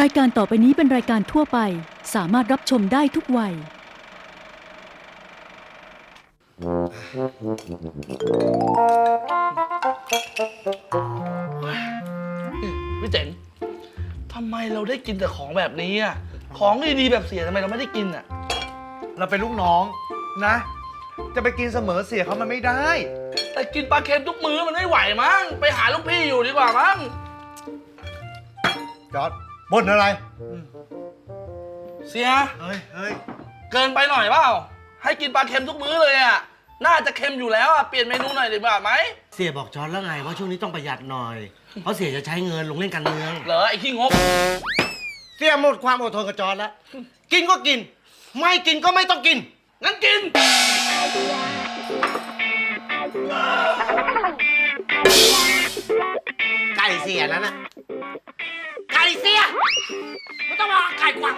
รายการต่อไปนี้เป็นรายการทั่วไป สามารถรับชมได้ทุกวัย พี่เจ๋งทำไมเราได้กินแต่ของแบบนี้อะ ของดีๆแบบเสียทำไมเราไม่ได้กินอะ เราเป็นลูกน้องนะ จะไปกินเสมอเสียเขามันไม่ได้ แต่กินปลาเค็มทุกมื้อมันไม่ไหวมั้ง ไปหาลูกพี่อยู่ดีกว่ามั้ง จอร์ดบ่นอะไร เสีย เฮ้ยเฮ้ยเกินไปหน่อยเปล่า ให้กินปลาเค็มทุกมื้อเลยอะ น่าจะเค็มอยู่แล้วอะ เปลี่ยนเมนูหน่อยดีกว่าไหม เสียบอกจอร์ดแล้วไงว่าช่วงนี้ต้องประหยัดหน่อย เพราะเสียจะใช้เงินลงเล่นการเมือง เหรอไอ้ขี้งก เสียหมดความอดทนกับจอร์ดแล้ว กินก็กิน ไม่กินก็ไม่ต้องกิน งั้นกิน ไก่เสียนั่นน่ะไก่เสียไม่ต้องมาไก่กวัก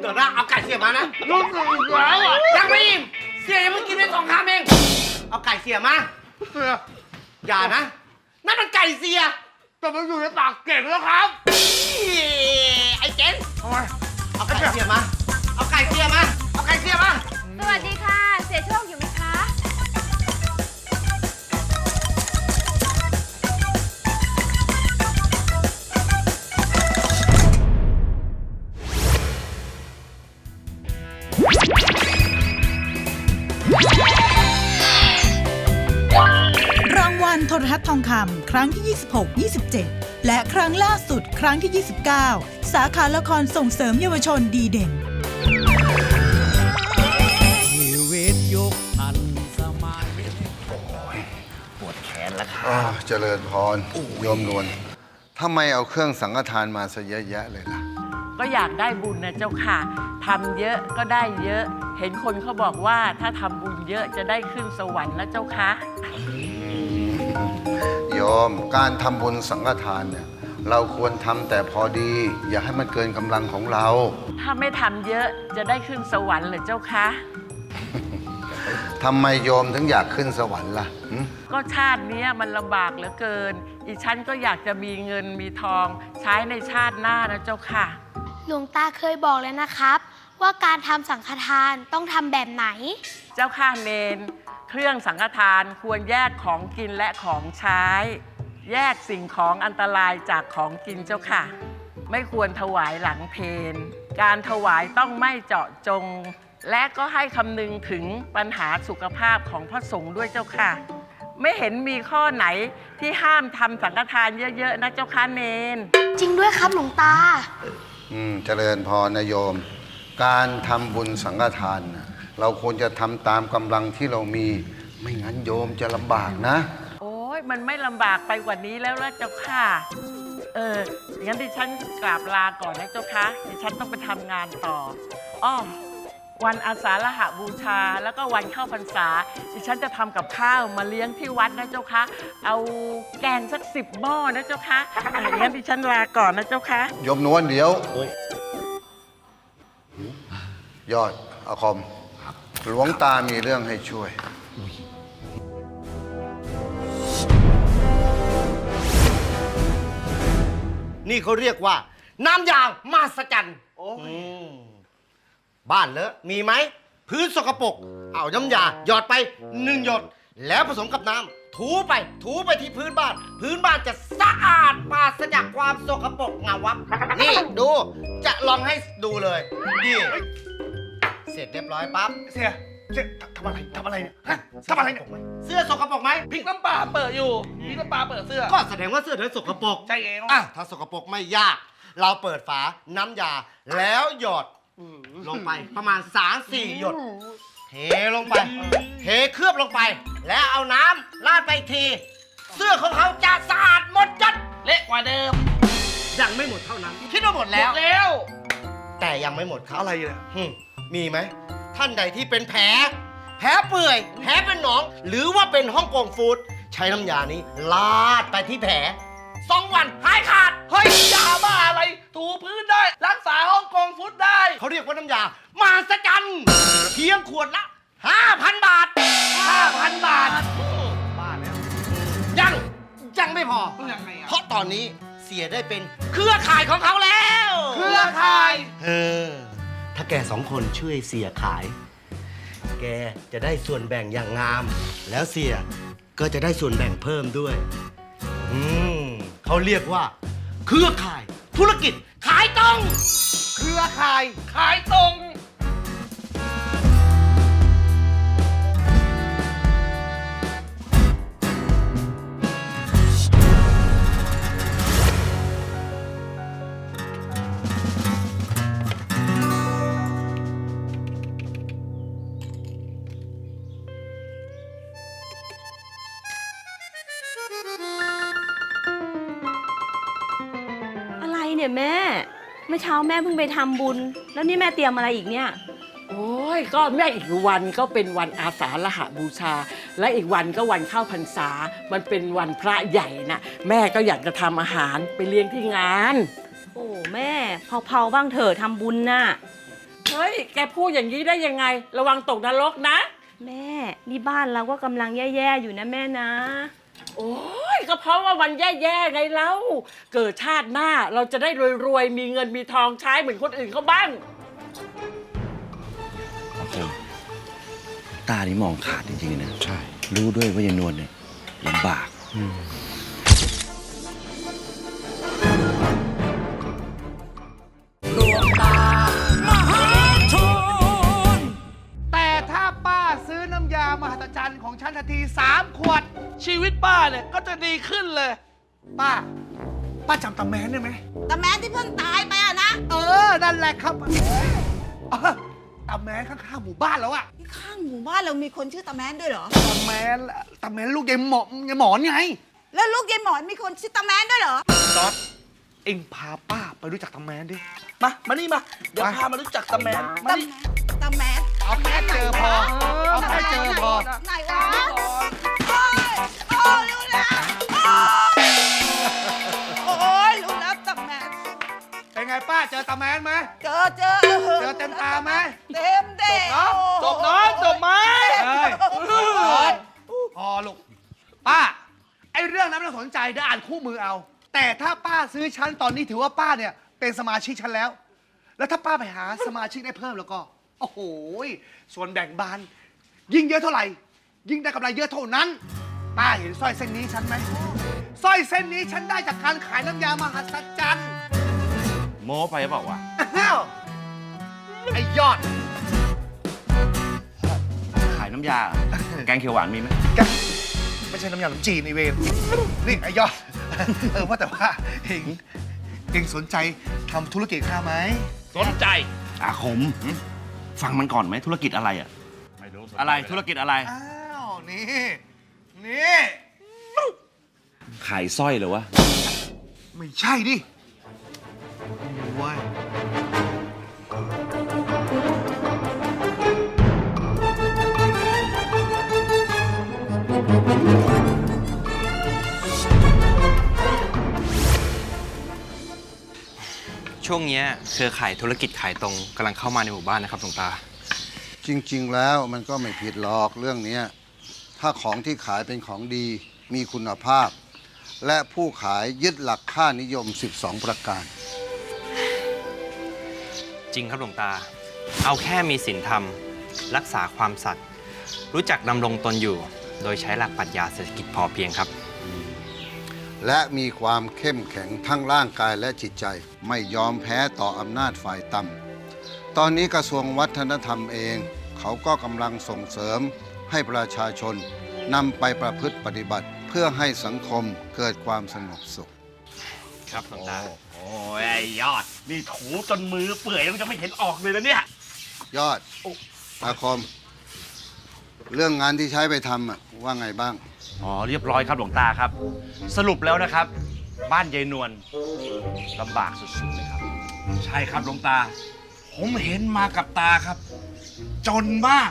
เดี๋ยวนะเอาไก่เสียมานะรู้สึกอีกแล้วอะยังไม่อิ่มเสียยังไม่กินไปสองคำเองเอาไก่เสียมาเสียอย่านะ นั่นมันไก่เสียแต่มันอยู่ในปากเก่งแล้วครับไอ้เจนทำไมเอาไก่เสียมา เอาไก่เสียมา เอาไก่เสียมา สวัสดี รทัศน์ทองคำครั้งที่ 26 27 และครั้งล่าสุดครั้งที่ 29 สาขาละครส่งเสริมเยาวชนดีเด่น ชีวิตยุคทันสมัยอ้าวเจริญพรโยมนวลทำไมเอาเครื่องสังฆทานมาซะเยอะแยะเลยล่ะ ก็อยากได้บุญนะเจ้าค่ะทำเยอะก็ได้เยอะ เห็นคนเขาบอกว่าถ้าทำบุญเยอะจะได้ขึ้นสวรรค์นะเจ้าค่ะโย ม การทำบุญสังฆทานเนี่ยเราควรทำแต่พอดี อย่าให้มันเกินกำลังของเรา ถ้าไม่ทำเยอะจะได้ขึ้นสวรรค์เหรือเจ้าคะ ทำไมโยมถึงอยากขึ้นสวรรค์ล่ะหึก็ชาติเนี้ยมันลำบากเหลือเกิน อีฉันก็อยากจะมีเงินมีทอง ใช้ในชาติหน้านะเจ้าค่ะ หลวงตาเคยบอกเลยนะครับ ว่าการทำสังฆทานต้องทำแบบไหน เจ้าค่ะเนนเครื่องสังฆทานควรแยกของกินและของใช้ แยกสิ่งของอันตรายจากของกินเจ้าค่ะ ไม่ควรถวายหลังเพนการถวายต้องไม่เจาะจง และก็ให้คำนึงถึงปัญหาสุขภาพของพระสงฆ์ด้วยเจ้าค่ะ ไม่เห็นมีข้อไหนที่ห้ามทำสังฆทานเยอะๆนะเจ้าค่ะเนน จริงด้วยครับหลวงตา อืมเจริญพรนะโยม การทำบุญสังฆทานน่ะเราควรจะทำตามกำลังที่เรามี ไม่งั้นโยมจะลำบากนะโอ้ย มันไม่ลำบากไปกว่านี้แล้วละเจ้าค่ะ เอองั้นดิฉันกราบลาก่อนนะเจ้าค่ะ ดิฉันต้องไปทำงานต่อ อ้อ วันอาสาฬหบูชา แล้วก็วันเข้าพรรษา ดิฉันจะทำกับข้าวมาเลี้ยงที่วัดนะเจ้าค่ะ เอาแกงสักสิบหม้อนะเจ้าค่ะอะงั้นดิฉันลาก่อนนะเจ้าค่ะโยมนวลเดี๋ยว ยอดอาคม หลวงตามีเรื่องให้ช่วย นี่เขาเรียกว่า น้ำยางมหัศจรรย์อืมบ้านเลอะมีไหม พื้นสกปรกเอาน้ำยาหยอดไปหนึ่งหยด แล้วผสมกับน้ำถูไป ถูไปที่พื้นบ้าน พื้นบ้านจะสะอาดปราศจากความสกปรกเงาวับ นี่ดู จะลองให้ดูเลยนี่เสร็จเรียบร้อยปั๊บเสีย เสียทำอะไรทำอะไรเนี่ยฮะทำอะไรเนี่ยเสื้อสกปรกไหมพริกน้ำปลาเปิดอยู่พริกน้ำปลาเปิดเสื้อก็แสดงว่าเสื้อเธอสกปรกใช่เองอะถ้าสกปรกไม่ยาก เราเปิดฝาน้ำยา แล้วหยอดลงไปประมาณ3 4หยดเทลงไป เทเคลือบลงไป แล้วเอาน้ำราดไปอีกที เสื้อของเขาจะสะอาดหมดจดเละกว่าเดิม ยังไม่หมดเท่านั้น คิดว่าหมดแล้ว แล้ว แต่ยังไม่หมดครับอะไรเนี่ย หึมีไหม ท่านใดที่เป็นแผล แผลเปื่อย แผลเป็นหนอง หรือว่าเป็นฮ่องกงฟูดใช้น้ำยานี้ลาดไปที่แผลสองวันหายขาด เฮ้ยยาบ้าอะไร ถูพื้นได้ รักษาฮ่องกงฟุตได้ เขาเรียกว่าน้ำยามหัศจรรย์เพียงขวดละ 5,000 บาท 5,000 บาท บ้าแล้วยังยยังไม่พอ ยังไงอะ เพราะตอนนี้เสียได้เป็นเครือข่ายของเขาแล้ว เครือข่าย เออ ถ้าแกสองคนช่วยเสียขาย แกจะได้ส่วนแบ่งอย่างงาม แล้วเสียก็จะได้ส่วนแบ่งเพิ่มด้วย อืมเขาเรียกว่า เครือข่าย ธุรกิจขายตรง เครือข่าย ขายตรง มื่อเช้าแม่เพิ่งไปทำบุญ แล้วนี่แม่เตรียมอะไรอีกเนี่ย โอ้ยก็แม่อีกวันก็เป็นวันอาสาฬหบูชา และอีกวันก็วันเข้าพรรษา มันเป็นวันพระใหญ่นะแม่ก็อยากจะทำอาหารไปเลี้ยงที่งาน โอ้แม่เผาๆบ้างเถอะทำบุญน่ะ เฮ้ย แกพูดอย่างนี้ได้ยังไง ระวังตกนรกนะ แม่นี่บ้านเราก็กำลังแย่ๆอยู่นะแม่นะ โอ้ยก็เพราะว่าวันแย่ๆไงเล่าเกิดชาติหน้าเราจะได้รวยๆมีเงินมีทองใช้เหมือนคนอื่นเขาบ้าง โอ้โหตานี่มองขาดจริงๆนะ ใช่ รู้ด้วยว่ายายนวลเนี่ยลำบากดวงตา ยามหัศจรรย์ของฉันทันทีสามขวด ชีวิตป้าเนี่ยก็จะดีขึ้นเลย ป้า ป้าจำตาแมนได้ไหม แต่แม้ที่เพิ่งตายไปอะนะ เออ นั่นแหละครับเออตาแมนข้างๆหมู่บ้านแล้วอะข้างหมู่บ้านเรามีคนชื่อตาแมนด้วยเหรอ ตาแมนตาแมนลูกยายหมอยายหมอนไงแล้วลูกยายหมอนมีคนชื่อตาแมนด้วยเหรอจอดเอ็งพาป้าไปรู้จักตาแมนดิ มา มานี่มา เดี๋ยวไปพามารู้จักตาแมนมาตานี่ ตาแมน เอาแค่เจอพอ เอาแค่เจอพอ ไหนวะโอ้ยโอ้ยรู้แล้วโอ้ยรู้แล้วตาแมนเป็นไงป้าเจอตาแมนไหม เจอเจอเจอเต็มตาไหมเต็มเต็มจบเนาะจบไหมเฮ้ยพอลูก ป้า ไอเรื่องนั้นไม่ต้องสนใจเดี๋ยวอ่านคู่มือเอา แต่ถ้าป้าซื้อฉันตอนนี้ถือว่าป้าเนี่ย เป็นสมาชิกฉันแล้ว แล้วถ้าป้าไปหาสมาชิกได้เพิ่มแล้วก็ โอ้โหส่วนแบ่งบาน ยิ่งเยอะเท่าไหร่ ยิ่งได้กำไรเยอะเท่านั้นป้าเห็นสร้อยเส้นนี้ฉันไหมสร้อยเส้นนี้ฉันได้จากการขายน้ำยามหัศจรรย์โม้ไปเปล่าวะอ้าวไอยอด ขายน้ำยาแกงเขียวหวานมีไหมแกไม่ใช่น้ำยาขนมจีนไอเวนนี่ไอยอด เออว่าแต่ว่าเองเองสนใจทำธุรกิจข้าไหมสนใจอาคม ฟังมันก่อนไหมธุรกิจอะไรอะไม่รู้อะไรธุรกิจอะไรอ้าว นี่ นี่ ขายสร้อยเหรอวะ ไม่ใช่ดิ ช่วงเนี้ยเครือข่ายธุรกิจขายตรงกำลังเข้ามาในหมู่บ้านนะครับหลวงตา จริง ๆ แล้วมันก็ไม่ผิดหรอกเรื่องเนี้ยถ้าของที่ขายเป็นของดีมีคุณภาพ และผู้ขายยึดหลักค่านิยม 12 ประการ จริงครับหลวงตา เอาแค่มีศีลธรรม รักษาความสัตย์รู้จักดำรงตนอยู่ โดยใช้หลักปรัชญาเศรษฐกิจพอเพียงครับ และมีความเข้มแข็งทั้งร่างกายและจิตใจ ไม่ยอมแพ้ต่ออำนาจฝ่ายต่ำตอนนี้กระทรวงวัฒนธรรมเอง เขาก็กำลังส่งเสริมให้ประชาชนนำไปประพฤติปฏิบัติเพื่อให้สังคมเกิดความสงบสุข ครับหลวงตา โอ้ยไอ้ยอด นี่ถูจนมือเปื่อยมันจะไม่เห็นออกเลยนะเนี่ย ยอดอาคม เรื่องงานที่ใช้ไปทำอะว่าไงบ้าง อ๋อเรียบร้อยครับหลวงตาครับ สรุปแล้วนะครับ บ้านยายนวลลำบากสุดๆเลยครับ ใช่ครับหลวงตา ผมเห็นมากับตาครับ จนมาก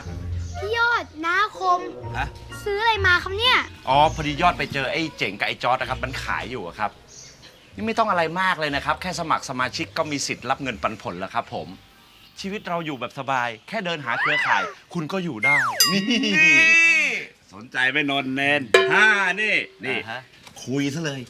พี่ยอดนาคม ฮะซื้ออะไรมาครับเนี่ย อ๋อพอดียอดไปเจอไอ้เจ๋งกับไอ้จอร์ดนะครับ มันขายอยู่อะครับ นี่ไม่ต้องอะไรมากเลยนะครับ แค่สมัครสมาชิกก็มีสิทธิ์รับเงินปันผลแล้วครับ ผม ชีวิตเราอยู่แบบสบาย แค่เดินหาเครือข่าย คุณก็อยู่ได้นี่ สนใจไหมนนท์เนนฮ่านี่นี่ อ่าฮะ คุยซะเลย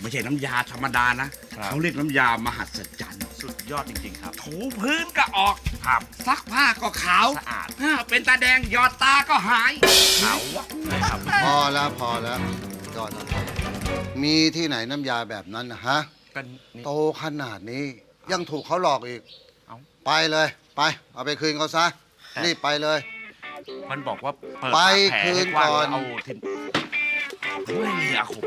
ไม่ใช่น้ำยาธรรมดานะเขาเรียกน้ำยามหัศจรรย์สุดยอดจริง ๆ ครับ ถูพื้นก็ออก ครับ ซักผ้าก็ขาวสะอาด อ่าเป็นตาแดงหยอดตาก็หายขาววะเลยครับ พอแล้วพอแล้วยอดมีที่ไหนน้ำยาแบบนั้นนะฮะ กันนี่ โตขนาดนี้ยังถูกเขาหลอกอีก เอ้า ไปเลย ไป เอาไปคืนเขาซะ รีบไปเลย มันบอกว่าเปิดไปปากแผลคืให้นกว้างก่อน แล้วเอาทินไม่มีอาคม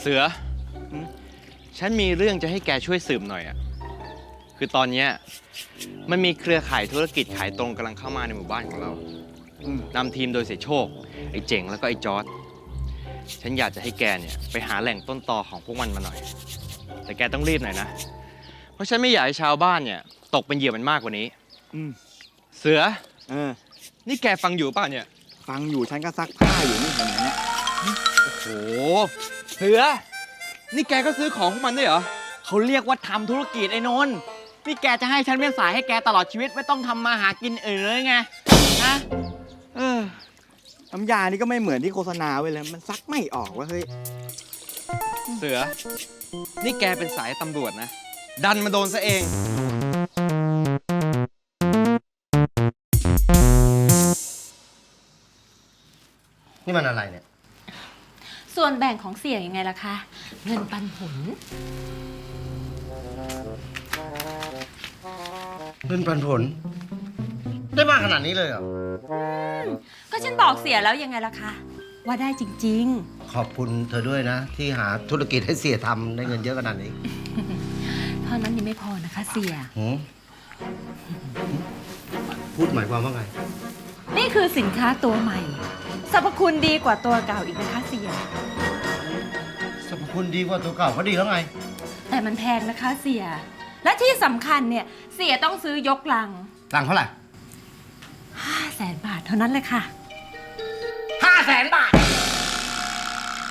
เสือฉันมีเรื่องจะให้แกช่วยสืบหน่อยอะคือตอนเนี้ยมันมีเครือข่ายธุรกิจขายตรงกำลังเข้ามาในหมู่บ้านของเรานำทีมโดยเสียโชค ไอ้เจ๋งแล้วก็ไอ้จอร์ด ฉันอยากจะให้แกเนี่ยไปหาแหล่งต้นตอของพวกมันมาหน่อย แต่แกต้องรีบหน่อยนะ เพราะฉันไม่อยากให้ชาวบ้านเนี่ย ตกเป็นเหยื่อมันมากกว่านี้ อืมเสือ เออ นี่แกฟังอยู่เปล่าเนี่ย ฟังอยู่ฉันก็ซักผ้าอยู่นี่เห็นไหมเนี่ยโอ้เสือ นี่แกก็ซื้อของพวกมันด้วยเหรอ เขาเรียกว่าทำธุรกิจไอ้นนท์นี่แกจะให้ฉันเป็นสายให้แกตลอดชีวิต ไม่ต้องทำมาหากินอื่นเลยไง ฮะ เออ น้ำยานี่ก็ไม่เหมือนที่โฆษณาไว้เลย มันซักไม่ออกว่าเฮ้ย เสือ นี่แกเป็นสายตำรวจนะ ดันมาโดนซะเอง นี่มันอะไรเนี่ย ส่วนแบ่งของเสี่ยยังไงล่ะคะ เงินปันผลเงินปันผล ได้มากขนาดนี้เลยเหรอ ก็ฉันบอกเสียแล้วยังไงล่ะคะ ว่าได้จริง ขอบคุณเธอด้วยนะ ที่หาธุรกิจให้เสียทำได้เงินเยอะขนาดนี้ๆ เท่านั้นยังไม่พอนะคะเสีย หืมพูดหมายความว่าไง นี่คือสินค้าตัวใหม่ สรรพคุณดีกว่าตัวเก่าอีกนะคะเสีย สรรพคุณดีกว่าตัวเก่าก็ดีแล้วไง แต่มันแพงนะคะเสีย และที่สำคัญเนี่ยเสียต้องซื้อยกลัง ตังค์เท่าไหร่ 5แสนบาทเท่านั้นเลยค่ะ ห้าแสนบาท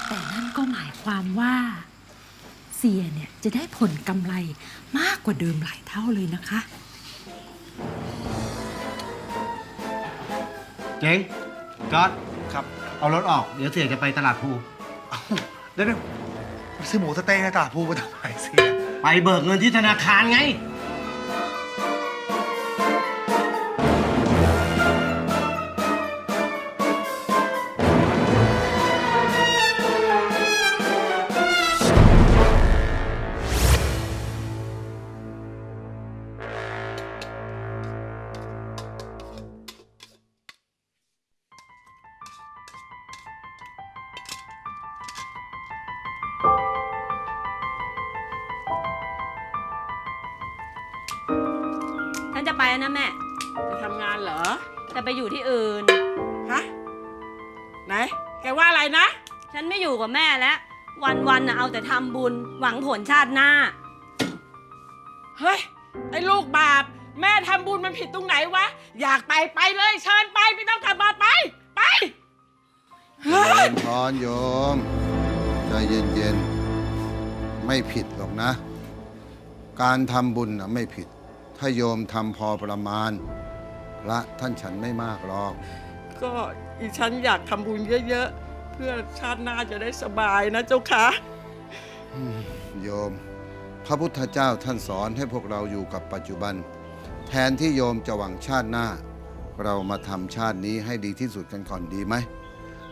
แต่นั่นก็หมายความว่า เสียเนี่ยจะได้ผลกำไรมากกว่าเดิมหลายเท่าเลยนะคะ เจ๋งจอดครับ เอารถออก เดี๋ยวเสียจะไปตลาดภูเดี๋ยวๆซื้อหมูสะเต๊ะในตลาดภูมาทำไมเสีย ไปเบิกเงินที่ธนาคารไง หวังผลชาติหน้า เฮ้ย ไอ้ลูกบาป แม่ทำบุญมันผิดตรงไหนวะ อยากไปไปเลยเชิญไปไม่ต้องกลับมาไป ไปเจริญพรโยมใจเย็นๆ ไม่ผิดหรอกนะ การทำบุญนะไม่ผิด ถ้าโยมทำพอประมาณพระท่านฉันไม่มากหรอก ก็อีฉันอยากทำบุญเยอะ ๆ เพื่อชาติหน้าจะได้สบายนะเจ้าค่ะ โยม พระพุทธเจ้าท่านสอนให้พวกเราอยู่กับปัจจุบัน แทนที่โยมจะหวังชาติหน้า เรามาทำชาตินี้ให้ดีที่สุดกันก่อนดีไหม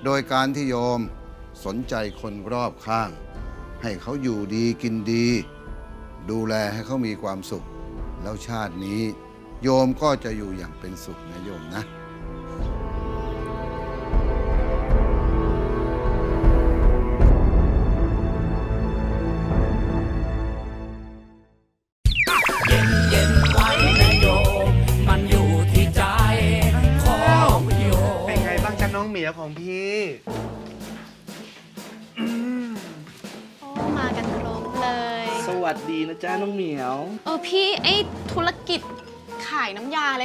โดยการที่โยมสนใจคนรอบข้าง ให้เขาอยู่ดีกินดี ดูแลให้เขามีความสุข แล้วชาตินี้ โยมก็จะอยู่อย่างเป็นสุขนะโยมนะ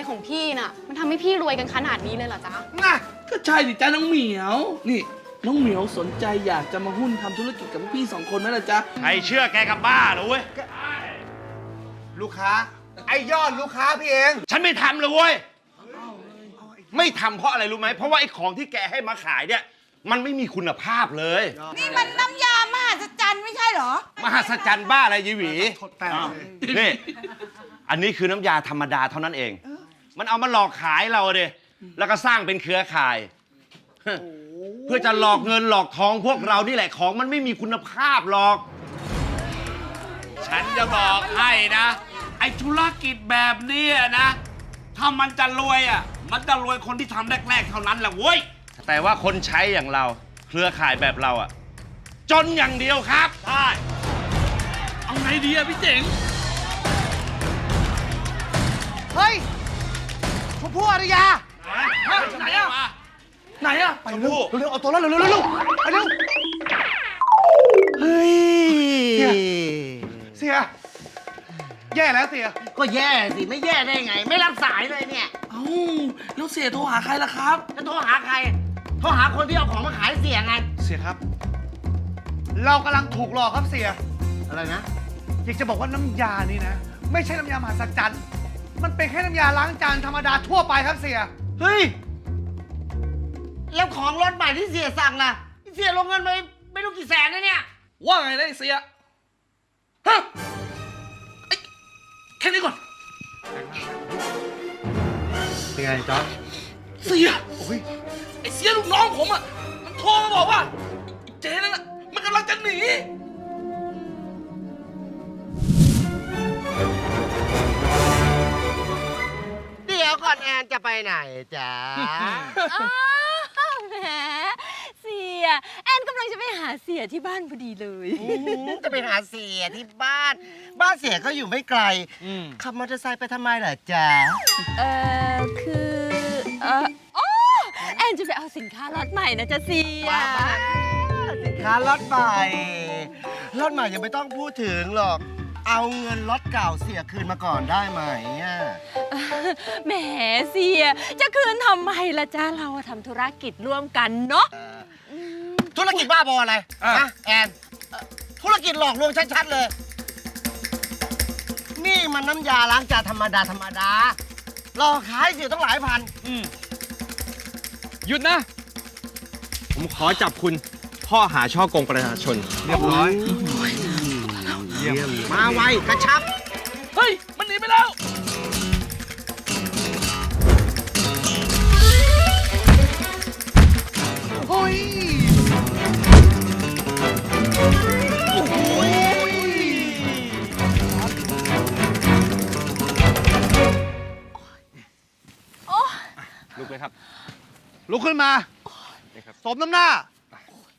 ของพี่น่ะ มันทำให้พี่รวยกันขนาดนี้เลยเหรอจ๊ะก็ใช่ดิจ้าน้องเหมียว นี่ น้องเหมียวสนใจอยากจะมาหุ้นทำธุรกิจกับพวกพี่สองคนไหมล่ะจ๊ะ ใครเชื่อแกกับบ้าเหรอเว้ย ลูกค้า ไอยอดลูกค้าพี่เอง ฉันไม่ทำเลยเว้ย ไม่ทำเพราะอะไรรู้ไหม เพราะว่าไอ้ของที่แกให้มาขายเนี่ย มันไม่มีคุณภาพเลย นี่มันน้ำยามหัศจรรย์ไม่ใช่เหรอ มหัศจรรย์บ้าอะไรยีหวีแป้งเลยนี่ อันนี้คือน้ำยาธรรมดาเท่านั้นเอง มันเอามาหลอกขายเราเดยแล้วก็สร้างเป็นเครือข่าย เพื่อจะหลอกเงินหลอกทองพวกเรานี่แหละของมันไม่มีคุณภาพหรอก ฉันจะบอกให้นะ ไอ้ธุรกิจแบบเนี้ยนะ ถ้ามันจะรวยอะ มันจะรวยคนที่ทำแรกๆ เท่านั้นแหละเว้ย แต่ว่าคนใช้อย่างเรา เครือข่ายแบบเราอะจนอย่างเดียวครับ ใช่ เอาไงดีอะพี่เจ๋ง เฮ้ยช มพู่อารยา ไหนอะ ไหนอะไปเร็วเร็วๆเอาตัวรอดเร็วๆเร็วๆไปเร็ว เฮ้ยเสีย แย่แล้วเสีย ก็แย่สิ ไม่แย่ได้ไง ไม่รับสายเลยเนี่ยเอ้าแล้วเสียโทรหาใครล่ะครับ จะโทรหาใครโทรหาคนที่เอาของมาขายเสียไง เสียครับ เรากำลังถูกหลอกครับเสีย อะไรนะ อยากจะบอกว่าน้ำยานี่นะ ไม่ใช่น้ำยามหัศจรรย์ มันเป็นแค่น้ำยาล้างจานธรรมดาทั่วไปครับเสีย เฮ้ย แล้วของรถใหม่ที่เสียสั่งล่ะ เสียลงเงินไปไม่รู้กี่แสนนะเนี่ย ว่าไงนะไอ้เสียฮะไอ้แค่นี้ก่อน เป็นไงจ๊อบเสีย โอ้ย ไอ้เสียลูกน้องผมอะ มันโทรมาบอกว่าไอ้เจ๊นั่นน่ะมันกำลังจะหนี ดี๋ยวก่อนแอนจะไปไหนจ๊ะ อ้าวแหมเสีย แอนกำลังจะไปหาเสียที่บ้านพอดีเลยจะไปหาเสียที่บ้าน บ้านเสียก็อยู่ไม่ไกลขับมอเตอร์ไซค์ไปทำไมเหรอจ๊ะ เออคือเออโอ้แอนจะไปเอาสินค้าล็อตใหม่นะจ๊ะเสียสินค้ารถใหม่รถใหม่ยังไม่ต้องพูดถึงหรอก เอาเงินรถเก่าเสียคืนมาก่อนได้ไหมอะแหมเสีย จะคืนทำไมล่ะจ้าเราอะทำธุรกิจร่วมกันเนาะธุรกิจบ้าบออะไรฮะแอนเอ่อธุรกิจหลอกลวงชัดๆเลย นี่มันน้ำยาล้างจานธรรมดาธรรมดาหลอกขายเสียต้องหลายพัน หยุดนะ ผมขอจับคุณ ข้อหาช่อกงประชาชน เรียบร้อย มาไวกระชับ เฮ้ย มันหนีไปแล้วเฮ้ยลุกเลยครับ ลุกขึ้นมาสมน้ำหน้า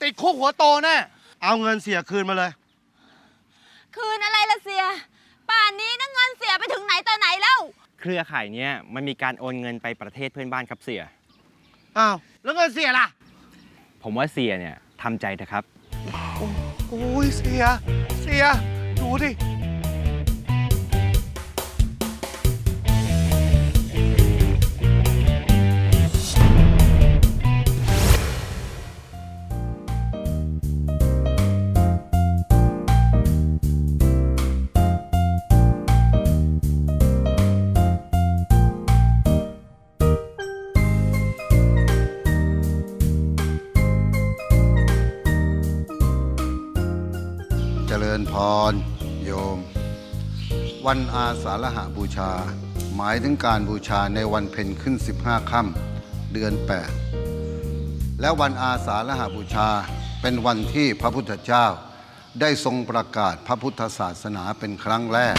ติดคุกหัวโตแน่ เอาเงินเสียคืนมาเลย คืนอะไรล่ะเสีย ป่านนี้นะเงินเสียไปถึงไหนต่อไหนแล้ว เครือข่ายเนี้ยมันมีการโอนเงินไปประเทศเพื่อนบ้านครับเสีย อ้าว แล้วเงินเสียล่ะ ผมว่าเสียเนี่ยทำใจเถอะครับ โอ้ยเสีย เสีย ดูดิ ริญพรโยม วันอาสาฬหบูชา หมายถึงการบูชาในวันเพ็ญขึ้น 15ค่ำเดือน 8 และวันอาสาฬหบูชาเป็นวันที่พระพุทธเจ้า ได้ทรงประกาศพระพุทธศาสนาเป็นครั้งแรก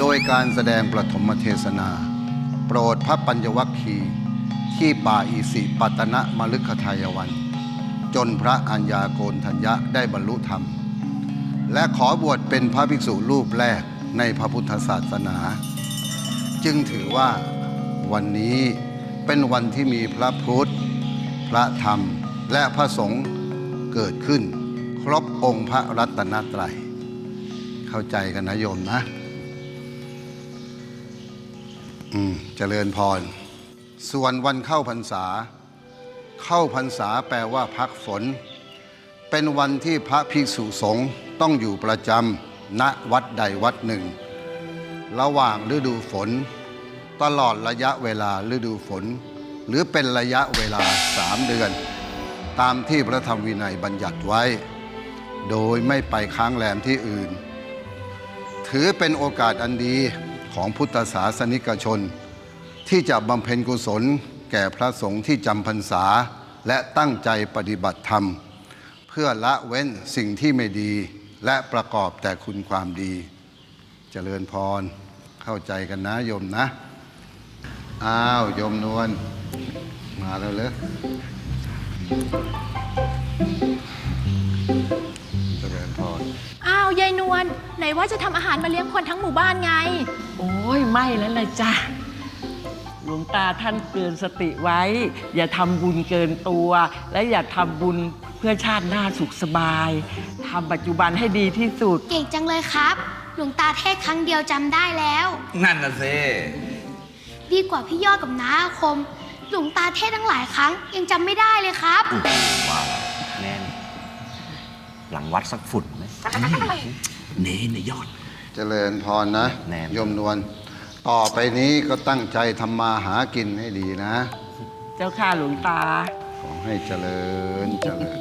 โดยการแสดงประถมเทศนา โปรดพระปัญญวัคคี ที่ป่าอิสิปัตนะมฤคทายวัน จนพระอัญญาโกณทัญญะได้บรรลุธรรม และขอบวชเป็นพระภิกษุรูปแรกในพระพุทธศาสนา จึงถือว่าวันนี้เป็นวันที่มีพระพุทธ พระธรรมและพระสงฆ์เกิดขึ้น ครบองค์พระรัตนตรัย เข้าใจกันนะโยมนะ อืมเจริญพร ส่วนวันเข้าพรรษา เข้าพรรษาแปลว่าพักฝน เป็นวันที่พระภิกษุสงฆ์ ต้องอยู่ประจำณวัดใดวัดหนึ่ง ระหว่างฤดูฝน ตลอดระยะเวลาฤดูฝน หรือเป็นระยะเวลาสามเดือน ตามที่พระธรรมวินัยบัญญัติไว้ โดยไม่ไปค้างแรมที่อื่น ถือเป็นโอกาสอันดีของพุทธศาสนิกชน ที่จะบำเพ็ญกุศลแก่พระสงฆ์ที่จำพรรษาและตั้งใจปฏิบัติธรรม เพื่อละเว้นสิ่งที่ไม่ดี และประกอบแต่คุณความดีเจริญพร เข้าใจกันนะโยมนะ อ้าวโยมนวลมาแล้วเลยเจริญพร อ้าวยายนวลไหนว่าจะทำอาหารมาเลี้ยงคนทั้งหมู่บ้านไง โอ้ยไม่แล้วเลยจ้ะหลวงตาท่านเตือนสติไว้ อย่าทำบุญเกินตัว และอย่าทำบุญ เพื่อชาติหน้าสุขสบายทำปัจจุบันให้ดีที่สุด เก่งจังเลยครับ หลวงตาเทศครั้งเดียวจำได้แล้ว นั่นน่ะสิดีกว่าพี่ยอดกับน้าอาคม หลวงตาเทศตั้งหลายครั้ง ยังจำไม่ได้เลยครับว่าแน่นหลังวัดสักฝุ่นไหม เน้นยอด เจริญพรนะโยมนวลต่อไปนี้ก็ตั้งใจทำมาหากินให้ดีนะ เจ้าค่ะหลวงตา ขอให้เจริญเจริญ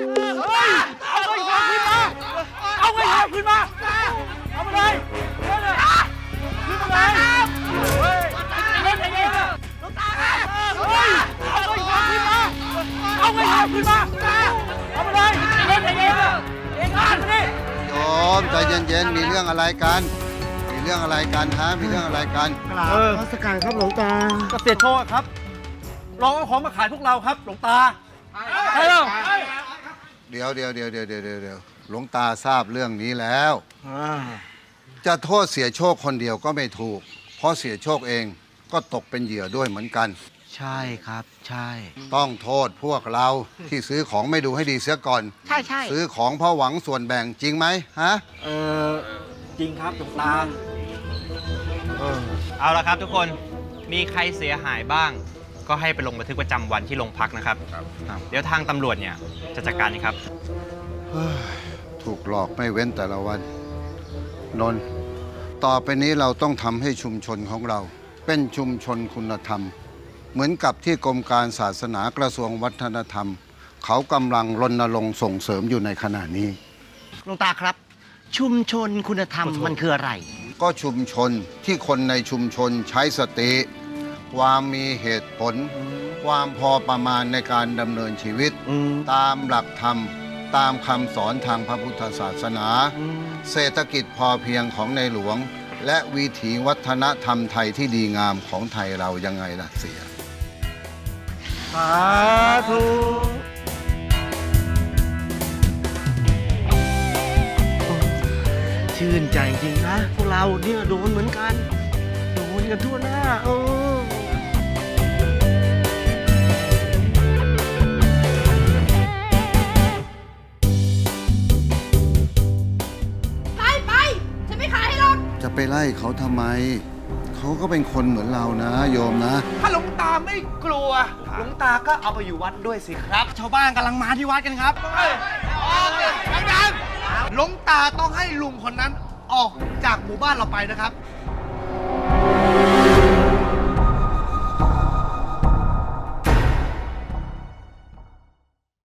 เอาไอ้ขึ้นมา เอาไอ้ขึ้นมา เอามาเลยเอาเลยขึ้นมาเลยเฮ้ยเล่นอย่างนี้เลยลูกตาเฮ้ยเอาไอ้ขึ้นมา เอาไอ้ขึ้นมา เอามาเลยเล่นอย่างนี้เลยเล่นงานมาดิ โยมใจเย็นๆ มีเรื่องอะไรกัน เรื่องอะไรกันฮะมีเรื่องอะไรกันเออรัชการครับหลวงตา เกษตรโชว์ครับลองเอาของมาขายพวกเราครับ หลวงตาใช่แล้วเดี๋ยวเดี๋ยวเดี๋ยวเดี๋ยวเดี๋ยวเดี๋ยวหลวงตาทราบเรื่องนี้แล้ว จะโทษเสียโชคคนเดียวก็ไม่ถูก เพราะเสียโชคเองก็ตกเป็นเหยื่อด้วยเหมือนกัน ใช่ครับ ใช่ ต้องโทษพวกเราที่ซื้อของไม่ดูให้ดีเสียก่อน ใช่ใช่ซื้อของเพราะหวังส่วนแบ่งจริงไหมฮะ เออ จริงครับหลวงตาเอาละครับทุกคนมีใครเสียหายบ้าง ก็ให้ไปลงบันทึกประจำวันที่โรงพักนะครับเดี๋ยวทางตำรวจเนี่ยจะจัดการนะครับ ถูกหลอกไม่เว้นแต่ละวัน นนท์ต่อไปนี้เราต้องทำให้ชุมชนของเรา เป็นชุมชนคุณธรรม เหมือนกับที่กรมการศาสนากระทรวงวัฒนธรรม เขากำลังรณรงค์ส่งเสริมอยู่ในขณะนี้ หลวงตาครับ ชุมชนคุณธรรมมันคืออะไร ก็ชุมชนที่คนในชุมชนใช้สติ ความมีเหตุผล ความพอประมาณในการดำเนินชีวิตตามหลักธรรม ตามคำสอนทางพระพุทธศาสนา เศรษฐกิจพอเพียงของในหลวง และวิถีวัฒนธรรมไทยที่ดีงามของไทยเรายังไงล่ะเสีย สาธุ ชื่นใจจริงนะพวกเราเนี่ยโดนเหมือนกัน โดนกันทั่วหน้าเออไปไป ฉันไม่ขายให้หรอกจะไปไล่เขาทำไม เขาก็เป็นคนเหมือนเรานะ โยมนะ ถ้าหลวงตาไม่กลัว หลวงตาก็เอาไปอยู่วัดด้วยสิครับ ชาวบ้านกำลังมาที่วัดกันครับดังๆ หลวงตาต้องให้ลุงคนนั้นออกจากหมู่บ้านเราไปนะครับ